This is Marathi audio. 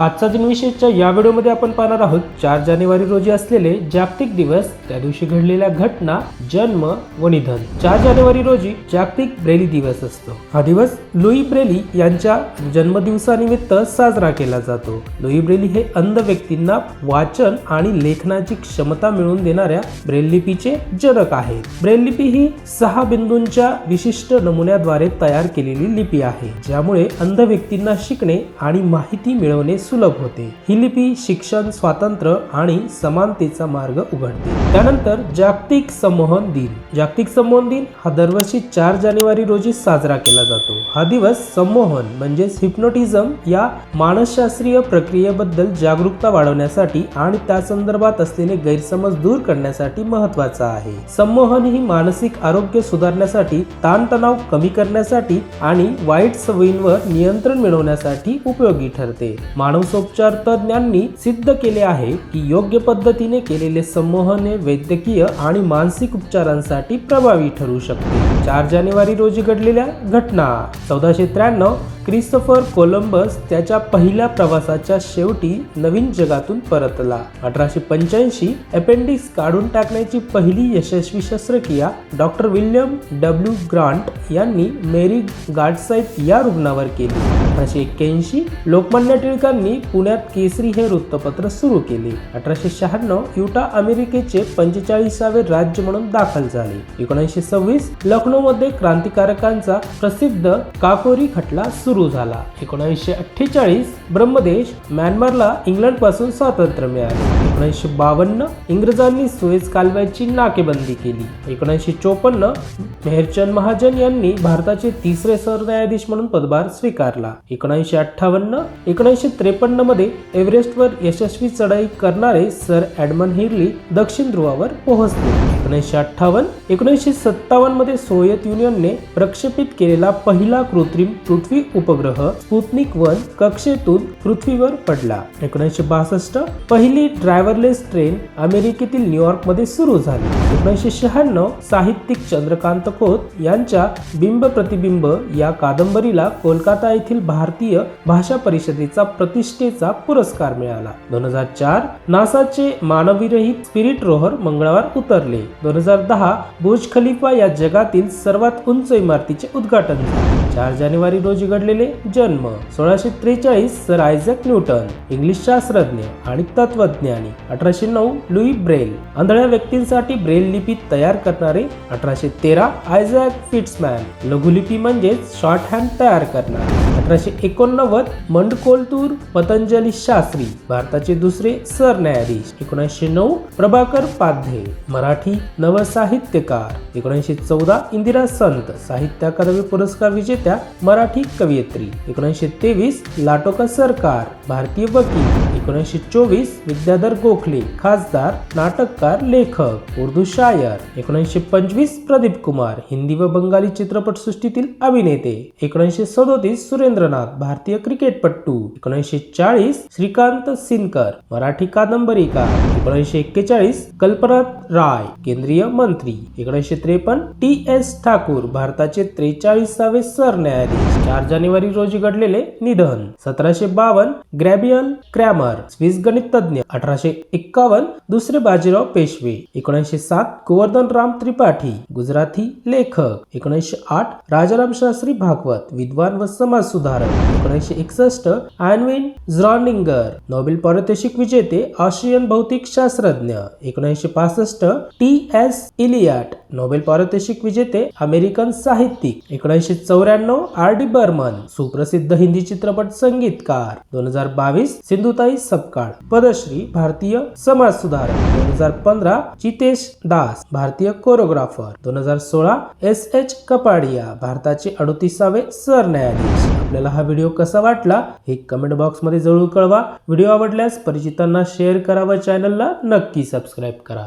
आजचा दिनविशेषच्या या व्हिडिओमध्ये आपण पाहणार आहोत चार जानेवारी रोजी असलेले जागतिक दिवस त्या दिवशी घडलेल्या घटना जन्म व निधन. चार जानेवारी रोजी जागतिक ब्रेली दिवस असतो. हा दिवस लुई ब्रेली यांच्या जन्मदिवसानिमित्त साजरा केला जातो. लुई ब्रेली हे अंध व्यक्तींना वाचन आणि लेखनाची क्षमता मिळवून देणाऱ्या ब्रेल लिपीचे जनक आहेत. ब्रेल लिपी ही सहा बिंदूंच्या विशिष्ट नमुन्याद्वारे तयार केलेली लिपी आहे ज्यामुळे अंध व्यक्तींना शिकणे आणि माहिती मिळवणे सुलभ होते. ही लिपी शिक्षण स्वातंत्र्य आणि समानतेचा मार्ग उघडते. त्यानंतर जागतिक संमोहन दिन. जागतिक संमोहन दिन हा दरवर्षी चार जानेवारी रोजी साजरा केला जातो. हा दिवस संमोहन म्हणजेच हिप्नोटिझम या मानसशास्त्रीय प्रक्रियेबद्दल जागरूकता वाढवण्यासाठी आणि त्या संदर्भात असलेले गैरसमज दूर करण्यासाठी महत्त्वाचा आहे. संमोहन ही मानसिक आरोग्य सुधारण्यासाठी ताणतणाव कमी करण्यासाठी आणि वाईट सवयींवर नियंत्रण मिळवण्यासाठी उपयोगी ठरते. मानसोपचार तज्ञांनी सिद्ध केले आहे की योग्य पद्धतीने केलेले संमोहन हे वैद्यकीय आणि मानसिक उपचारांसाठी प्रभावी ठरू शकते. चार जानेवारी रोजी घडलेल्या घटना. चौदाशे त्र्याण्णव क्रिस्तोफर कोलंबस त्याच्या पहिल्या प्रवासाच्या शेवटी नवीन जगातून परतला. अठराशे पंच्याऐंशी अपेंडिक्स काढून टाकण्याची पहिली यशस्वी शस्त्रक्रिया डॉक्टर विल्यम डब्ल्यू ग्रांट यांनी मेरी गाडसाईत या रुग्णावर केली. अठराशे एक्क्याऐंशी लोकमान्य टिळकांनी पुण्यात केसरी हे वृत्तपत्र सुरू केले. अठराशे शहाण्णव युटा अमेरिकेचे पंचेचाळीसावे राज्य म्हणून दाखल झाले. एकोणीसशे सव्वीस लखनौ मध्ये क्रांतिकारकांचा प्रसिद्ध काकोरी खटला सुरू सुरू झाला. एकोणीसशे अठ्ठेचाळीस ब्रह्मदेश म्यानमारला इंग्लंडपासून स्वातंत्र्य मिळाले. एकोणीसशे बावन्न इंग्रजांनी सुएज कालव्याची नाकेबंदी केली. एकोणीसशे चोपन्न मेहरचंद महाजन यांनी भारताचे तिसरे सरन्यायाधीश म्हणून पदभार स्वीकारला. एकोणीसशे अठ्ठावन्न एकोणीसशे त्रेपन्नमध्ये एव्हरेस्टवर यशस्वी चढाई करणारे सर ॲडमन हिरली दक्षिण ध्रुवावर पोहोचले. एकोणीसशे अठ्ठावन्न एकोणीसशे सत्तावन्नमध्ये सोव्हिएत युनियनने प्रक्षेपित केलेला पहिला कृत्रिम पृथ्वी उप उपग्रह स्पुतनिक वन कक्षेतून पृथ्वीवर पडला. एकोणीसशे बासष्ट पहिली ड्रायव्हरलेस ट्रेन अमेरिकेतील न्यूयॉर्कमध्ये सुरू झाली. एकोणीसशे शहाण्णव साहित्यिक चंद्रकांत खोत यांच्या बिंब प्रतिबिंब या कादंबरीला कोलकाता येथील भारतीय भाषा परिषदेचा प्रतिष्ठेचा पुरस्कार मिळाला. दोन हजार चार नासाचे मानवविरहित स्पिरिट रोहर मंगळवार उतरले. दोन हजार दहा बुर्ज खलिफा या जगातील सर्वात उंच इमारतीचे उद्घाटन झाले. चार जानेवारी रोजी घडलेले जन्म सोळाशे त्रेचाळीस सर आयझॅक न्यूटन इंग्लिश शास्त्रज्ञ आणि तत्वज्ञानी अठराशे नऊ लुई ब्रेल. आंधळ्या व्यक्तींसाठी ब्रेल लिपी तयार करणारे अठराशे तेरा आयझॅक फिट्समॅन लघुलिपी म्हणजेच शॉर्ट हँड तयार करणारे. अठराशे एकोणनव्वद मंडकोलतूर पतंजली शास्त्री. भारताचे दुसरे सरन्यायाधीश एकोणीसशे नऊ प्रभाकर पाध्ये. मराठी नवसाहित्यकार. एकोणीसशे चौदा इंदिरा संत. साहित्य अकादमी पुरस्कार विजेत्या मराठी कवयित्री. एकोणीसशे तेवीस लाटोका सरकार. भारतीय वकील. एकोणीसशे चोवीस विद्याधर गोखले खासदार नाटककार लेखक उर्दू शायर. एकोणीसशे पंचवीस प्रदीप कुमार हिंदी व बंगाली चित्रपटसृष्टीतील अभिनेते. एकोणीसशे सदोतीस सुरेंद्रनाथ भारतीय क्रिकेटपट्टू एकोणीसशे चाळीस श्रीकांत सिनकर मराठी कादंबरीकार. एकोणीसशे एक्केचाळीस कल्पनाथ राय केंद्रीय मंत्री. एकोणीसशे त्रेपन्न टी एस ठाकूर भारताचे त्रेचाळीसावे सरन्यायाधीश चार जानेवारी रोजी घडलेले निधन. सतराशे बावन्न ग्रॅबियन क्रॅमर स्विस गणित तज्ञ अठराशे एक्कावन्न दुसरे बाजीराव पेशवे. एकोणीसशे सात गोवर्धन राम त्रिपाठी गुजराती लेखक. एकोणीसशे आठ राजाराम शास्त्री भागवत विद्वान व समाज सुधारक. एकोणीसशे एकसष्ट आयनविन झ्रॉनिंगर नोबेल पारितोषिक विजेते ऑस्ट्रियन भौतिक शास्त्रज्ञ. एकोणीसशे पासष्ट टी एस इलियाट. नोबेल पारितोषिक विजेते अमेरिकन साहित्यिक. एकोणीसशे चौऱ्याण्णव आर डी बर्मन सुप्रसिद्ध हिंदी चित्रपट संगीतकार दोन हजार बावीस सिंधुताई सपकाळ पदश्री भारतीय समाज सुधारक दोन हजार पंधरा जितेश दास भारतीय कोरिओग्राफर दोन हजार सोळा एस एच कपाडिया भारताचे अडतीसावे सरन्यायाधीश. आपल्याला हा व्हिडिओ कसा वाटला हे कमेंट बॉक्समध्ये जरूर कळवा. व्हिडिओ आवडल्यास परिचितांना शेअर करा व चॅनलला नक्की सबस्क्राईब करा.